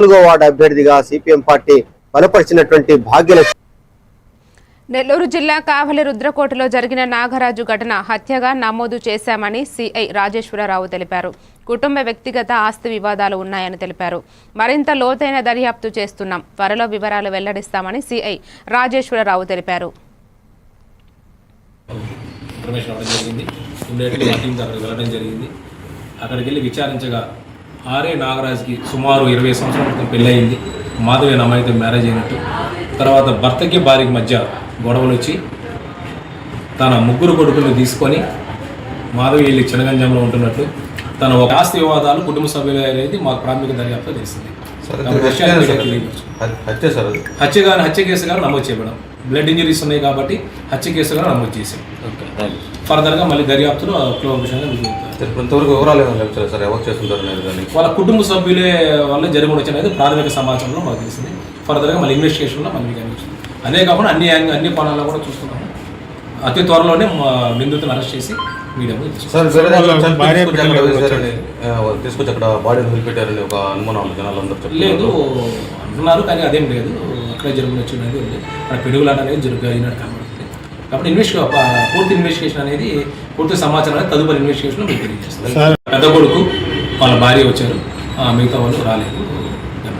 నాలుగో వార్డు అభ్యర్థిగా CPM party బలపరిచినటువంటి భాగ్యలక్ష్మి. నెల్లూరు జిల్లా కావలి రుద్రకోటలో జరిగిన నాగరాజు ఘటన హత్యగా నమోదు చేశామని సిఐ రాజేశ్వరరావు తెలిపారు. కుటుంబ వ్యక్తిగత ఆస్తి వివాదాలు ఉన్నాయని తెలిపారు. మరింత లోతైన దర్యాప్తు చేస్తున్నాం. త్వరలో వివరాలు వెల్లడిస్తామని సిఐ రాజేశ్వరరావు తెలిపారు. అక్కడికి వెళ్ళి విచారించగా ఆర్ఏ నాగరాజ్కి సుమారు ఇరవై సంవత్సరాల క్రితం పెళ్ళయింది. మాధవి అమ్మాయితో మ్యారేజ్ అయినట్టు. తర్వాత భర్తకి భార్యకి మధ్య గొడవలు వచ్చి తన ముగ్గురు కొడుకులను తీసుకొని మాధవి వెళ్ళి చినగంజంలో ఉంటున్నట్టు తన ఒక ఆస్తి వివాదాలు కుటుంబ సభ్యులు అనేది మాకు ప్రాథమిక దర్యాప్తు తెలిసింది. హత్య సార్ హత్య కానీ హత్య కేసు కానీ నమోదు చేయడం బ్లడ్ ఇంజరీస్ ఉన్నాయి కాబట్టి హత్య కేసు కానీ నమోదు చేసాం ఫర్దర్గా మళ్ళీ దర్యాప్తులో ఇంతవరకు వివరాలు ఏమైనా లేవు సార్? ఎవరు చేస్తుంటారు వాళ్ళ కుటుంబ సభ్యులే వల్ల జరిగి ఉండొచ్చు అనేది ప్రాథమిక సమాచారంలో మాకు తెలిసింది. ఫర్దర్గా మళ్ళీ ఇన్వెస్టిగేషన్లో మనకి కనిపిస్తుంది అదే కాకుండా అన్ని యాంగ్- అన్ని కోణాల్లో కూడా చూస్తున్నాము. అతి త్వరలోనే మా నిందితులను అరెస్ట్ చేసి తీసుకొచ్చి అక్కడ బాడీని వదిలిపెట్టారని ఒక అనుమానం జనాలు అందరూ. లేదు అంటున్నారు కానీ అదేం లేదు. అక్కడే జరుగుతున్న వచ్చి అనేది ఉంది. అక్కడ పిడుగులాట అనేది జరిగినట్టు కనబడుతుంది. కాబట్టి ఇన్వెస్టిగే పూర్తి ఇన్వెస్టిగేషన్ అనేది పూర్తి సమాచారం అనేది తదుపరి ఇన్వెస్టిగేషన్ మీకు తెలియజేస్తుంది. సార్. పెద్ద కొడుకు వాళ్ళ భార్య వచ్చారు. ఆ, మిగతా వాళ్ళు రాలేదు.